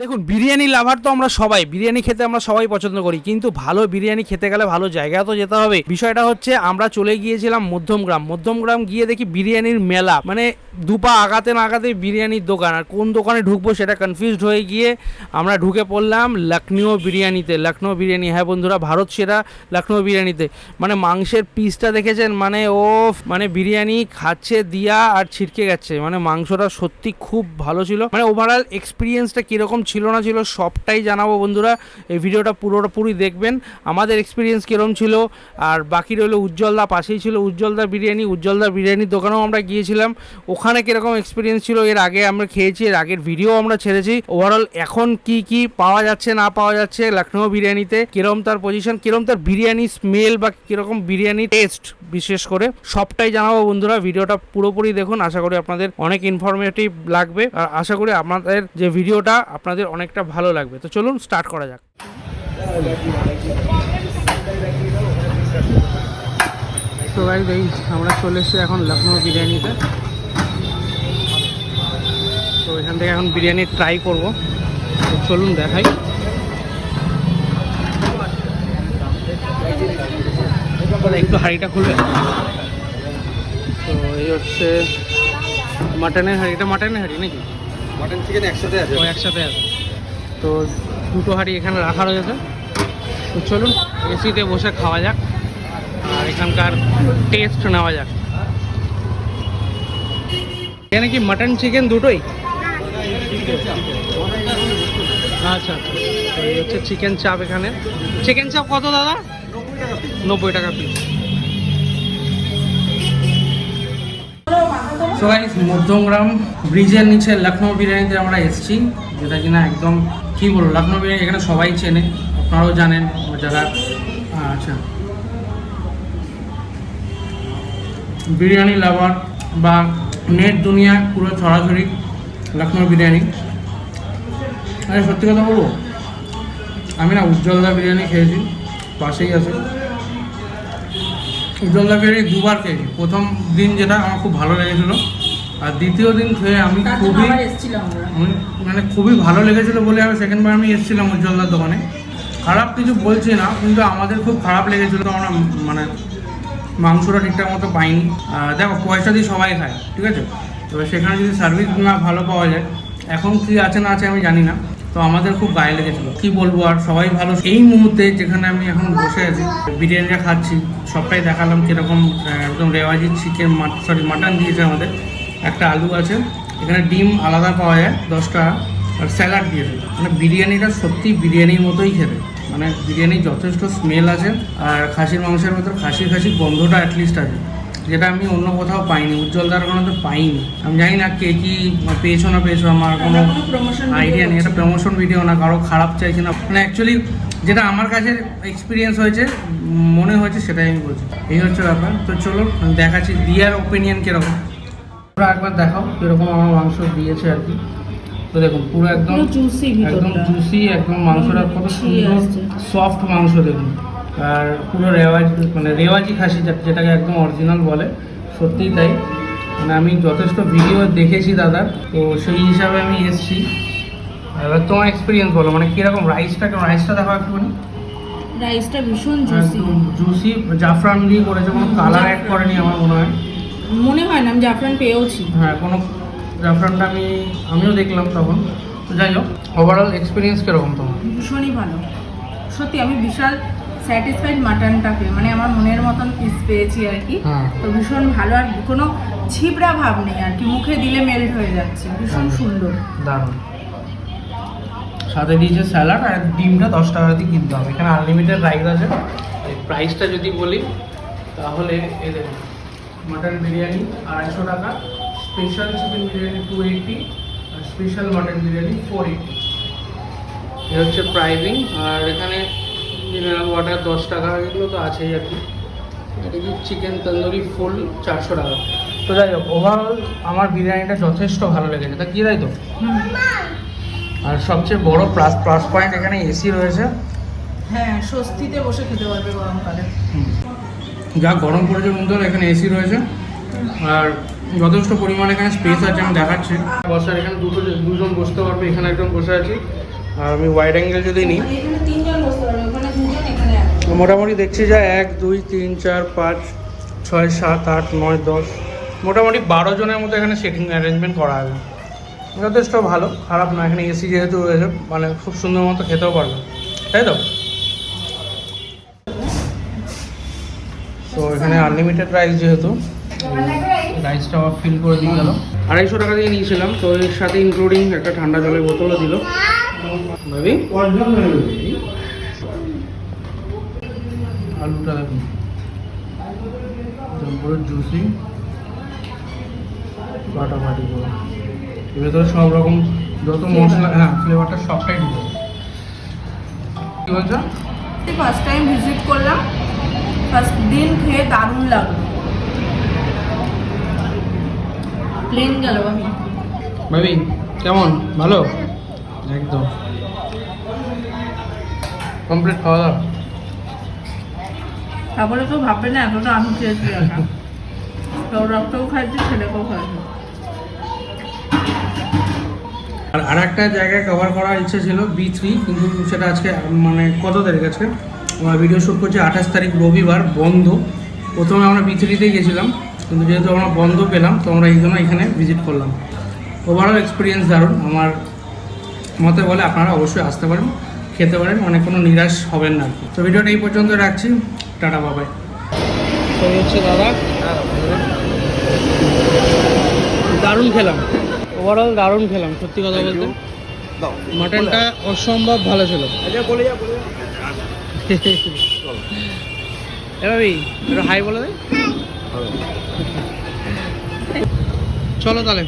দেখুন, বিরিয়ানি লাভার তো আমরা সবাই, বিরিয়ানি খেতে আমরা সবাই পছন্দ করি, কিন্তু ভালো বিরিয়ানি খেতে গেলে ভালো জায়গা তো যেতে হবে। বিষয়টা হচ্ছে, আমরা চলে গিয়েছিলাম মধ্যমগ্রাম। মধ্যমগ্রাম গিয়ে দেখি বিরিয়ানির মেলা মানে দুপা আগাতে না আগাতে বিরিয়ানির দোকান, আর কোন দোকানে ঢুকবো সেটা কনফিউজড হয়ে গিয়ে আমরা ঢুকে পড়লাম লখনৌ বিরিয়ানিতে। লখনৌ বিরিয়ানি হ্যাঁ বন্ধুরা, ভারত সেরা লখনৌ বিরিয়ানিতে। মানে মাংসের পিসটা দেখেছেন? মানে ও মানে বিরিয়ানি খাচ্ছে, দিয়া আর ছিটকে গেছে। মানে মাংসটা সত্যি খুব ভালো ছিল। মানে ওভারঅল এক্সপিরিয়েন্সটা কীরকম ছিল না ছিল, সবটাই জানাব বন্ধুরা। এই ভিডিওটা পুরোটা পুরি দেখবেন। আমাদের এক্সপিরিয়েন্স কীরকম ছিল, আর বাকি রইল উজ্জ্বলদা, পাশেই ছিল উজ্জ্বলদা বিরিয়ানি, উজ্জ্বলদা বিরিয়ানির দোকানেও আমরা গিয়েছিলাম। ওখানে কীরকম এক্সপিরিয়েন্স ছিল, এর আগে আমরা খেয়েছি, এর আগের ভিডিও আমরা ছেড়েছি। ওভারঅল এখন কি কি পাওয়া যাচ্ছে, না পাওয়া যাচ্ছে লখনৌ বিরিয়ানিতে কীরকম তার পজিশন কীরকম তার বিরিয়ানি স্মেল বা কীরকম বিরিয়ানি টেস্ট বিশেষ করে, সবটাই জানাব বন্ধুরা। ভিডিওটা পুরোপুরি দেখুন, আশা করি আপনাদের অনেক ইনফরমেটিভ লাগবে। আর আশা করি আপনাদের যে ভিডিওটা আপনাদের অনেকটা ভালো লাগবে। তো চলুন স্টার্ট করা যাক। তো ভাই এই আমরা চলে এসেছি এখন লখনৌ বিরিয়ানিতে। তো এখান থেকে এখন বিরিয়ানি ট্রাই করব। তো চলুন দেখাই। একটু হাঁড়িটা খুলবে। তো এই হচ্ছে মাটনের হাঁড়ি। এটা মাটনের হাঁড়ি নাকি? মাটন চিকেন একসাথে আছে? ও, একসাথে আছে। তো দুটো হাঁড়ি এখানে রাখা রয়েছে। তো চলুন, এসিতে বসে খাওয়া যাক। আর এখানকার টেস্ট নেওয়া যাক। এখানে কি মাটন চিকেন দুটোই? আচ্ছা আচ্ছা। হচ্ছে চিকেন চাপ এখানে। চিকেন চাপ কত দাদা? নব্বই টাকা পিস সো গাইস মধ্যমগ্রাম ব্রিজের নিচে লখনৌ বিরিয়ানিতে আমরা এসেছি, যেটা কিনা একদম কি বলব লখনৌ বিরিয়ানি এখানে সবাই চেনে, আপনারাও জানেন যারা আচ্ছা। বিরিয়ানি লাভার বা নেট দুনিয়া পুরো ছড়াছড়ি লখনৌ বিরিয়ানি আরে, সত্যি কথা বলব, আমি না উজ্জ্বলদা বিরিয়ানি খেয়েছি, পাশেই আছে। উজ্জ্বলদা বিরিয়ানি দুবার খেয়েছি। প্রথম দিন যেটা আমার খুব ভালো লেগেছিলো আর দ্বিতীয় দিন খেয়ে আমি খুবই মানে খুবই ভালো লেগেছিলো বলে আমি সেকেন্ডবার আমি এসেছিলাম উজ্জ্বলদার দোকানে। খারাপ কিছু বলছি না কিন্তু আমাদের খুব খারাপ লেগেছিলো আমরা মানে মাংসটা ঠিকঠাক মতো পাইনি। দেখো পয়সা দিয়ে সবাই খায় ঠিক আছে? তো সেখানে যদি সার্ভিস না ভালো পাওয়া যায় এখন কি আছে না আছে আমি জানি না। তো আমাদের খুব গায়ে লেগেছিলো। কি বলব আর সবাই ভালো। এই মুহূর্তে যেখানে আমি এখন বসে আছি, বিরিয়ানিটা খাচ্ছি, সবটাই দেখালাম কীরকম একদম রেওয়াজি চিকেন সরি মাটন দিয়েছে আমাদের। একটা আলু আছে, এখানে ডিম আলাদা পাওয়া যায় দশ টাকা আর স্যালাড দিয়েছে। মানে বিরিয়ানিটা সত্যি বিরিয়ানির মতোই খেতে। মানে বিরিয়ানির যথেষ্ট স্মেল আছে, আর খাসির মাংসের মতো খাসি খাসির গন্ধটা অ্যাটলিস্ট আছে। যেটা আমি অন্য কোথাও পাইনি উজ্জ্বলদার কোনো তো পাইনি। আমি জানি না কে কি পেয়েছ না পেয়েছ আমার কোনো আইডিয়া নেই এটা প্রমোশন ভিডিও না কারও খারাপ চাইছি না। মানে অ্যাকচুয়ালি যেটা আমার কাছে এক্সপিরিয়েন্স হয়েছে মনে হয়েছে সেটাই আমি বলছি। এই হচ্ছে ব্যাপার। তো চলো আমি দেখাচ্ছি দিয়ার ওপিনিয়ন কীরকম। পুরো একবার দেখাও কীরকম আমার মাংস দিয়েছে আর কি। তো দেখুন পুরো একদম juicy একদম। জুসি একদম মাংসটা কত সুন্দর সফট মাংস দেখুন। আর পুরো রেওয়াজ মানে রেওয়াজি খাসি যেটাকে একদম অরিজিনাল বলে সত্যিই তাই। মানে আমি যথেষ্ট ভিডিও দেখেছি দাদা তো সেই হিসাবে আমি এসেছি। এবার তোমার এক্সপিরিয়েন্স বলো মানে কীরকম রাইসটা রাইসটা দেখো একটুখানি। রাইসটা ভীষণ জুসি জুসি জাফরান দিয়ে করেছে কোনো কালার অ্যাড করেনি আমার মনে হয়। মনে হয় না আমি জাফরান পেয়েওছি। হ্যাঁ কোনো জাফরানটা আমি আমিও দেখলাম তখন। তো যাই হোক ওভারঅল এক্সপিরিয়েন্স কীরকম তোমার? ভীষণই ভালো। সত্যি আমি বিশাল স্যাটিসফাইড মাটনটা পেয়ে মানে আমার মনের মতন পিস পেয়েছি আর কি। হ্যাঁ। তো ভীষণ ভালো আর কোনো ছিবড়া ভাব নেই আর কি মুখে দিলে মেল্ট হয়ে যাচ্ছে ভীষণ সুন্দর। দারুণ। সাথে দিয়েছে স্যালাড আর ডিমটা দশ টাকা দিয়ে কিনতে হবে এখানে আনলিমিটেড রাইস আছে। প্রাইসটা যদি বলি তাহলে এদের মাটন বিরিয়ানি আড়াইশো টাকা special chicken biryani two eighty আর special mutton biryani four eighty এ হচ্ছে প্রাইজিং আর এখানে মিনারেল ওয়াটার দশ টাকা এগুলো তো আছেই আর কি। এটা কি চিকেন তন্দুরি ফুল চারশো টাকা। তো যাই হোক ওভারঅল আমার বিরিয়ানিটা যথেষ্ট ভালো লেগেছে। তা কী তাই তো? আর সবচেয়ে বড় প্লাস প্লাস পয়েন্ট এখানে এসি রয়েছে। হ্যাঁ স্বস্তিতে বসে খেতে পারবে গরমকালে। যা গরম পড়েছে বন্ধুরা এখানে এসি রয়েছে। আর যথেষ্ট পরিমাণে এখানে স্পেস আছে আমি দেখাচ্ছি। বসার এখানে দুটো দুজন বসতে পারবে এখানে একজন বসে আছি। আর আমি ওয়াইড অ্যাঙ্গেল যদি নিই। এখানে তিনজন বসতে পারবে ওখানে দুজন এখানে একজন। মোটামুটি দেখছি যে এক, দুই, তিন, চার, পাঁচ, ছয়, সাত, আট, নয়, দশ, মোটামুটি বারো জনের মতো এখানে সিটিং অ্যারেঞ্জমেন্ট করা আছে যথেষ্ট ভালো, খারাপ না, এখানে এসি যেহেতু রয়েছে মানে খুব সুন্দর মতো খেতেও পারবে। তাই তো? তো এখানে আনলিমিটেড রাইস যেহেতু রাইসটা ফিল করে দিয়ে গেল। আড়াইশো টাকা দিয়ে নিয়েছিলাম, তো এর সাথে ইনক্লুডিং একটা ঠান্ডা জলের বোতলও দিল আলুটা দেখুন একদম পুরো জুসি ফাটাফাটি পুরো এর ভেতরে সব রকম যত মশলা হ্যাঁ ফ্লেভারটা সবটাই ঢুকে কি বলছো? ফার্স্ট টাইম ভিজিট করলাম। ফার্স্ট দিন খেয়ে দারুণ লাগল। প্লেন গেল আমি ভাবি কেমন? ভালো? একদম। কমপ্লিট খাওয়া দাওয়া? তারপরে তো ভাববে না এতটা আমি খেয়েছি একা সৌরভকেও খাইছি ছেলেকেও খাইছি। আর আর একটা জায়গায় কভার করার ইচ্ছে ছিল বি থ্রি কিন্তু সেটা আজকে মানে কত তারিখ আজকে? আমরা ভিডিও শ্যুট করছি আঠাশ তারিখ রবিবার বন্ধ। প্রথমে আমরা বি থ্রিতেই গেছিলাম কিন্তু যেহেতু আমরা বন্ধ পেলাম তো আমরা এই জন্য এখানে ভিজিট করলাম। ওভারঅল এক্সপিরিয়েন্স দারুণ। আমার মতে বলে আপনারা অবশ্যই আসতে পারেন খেতে পারেন মানে কোনো নিরাশ হবেন না। তো ভিডিওটা এই পর্যন্ত রাখছি। টাটা বাবাই তো হচ্ছে দাদা। দারুণ খেলাম। ওভারঅল দারুণ খেলাম সত্যি কথা বলতে। মাটনটা অসম্ভব ভালো ছিল। এভাবেই একটু হাই বলে দে। চলো তাহলে।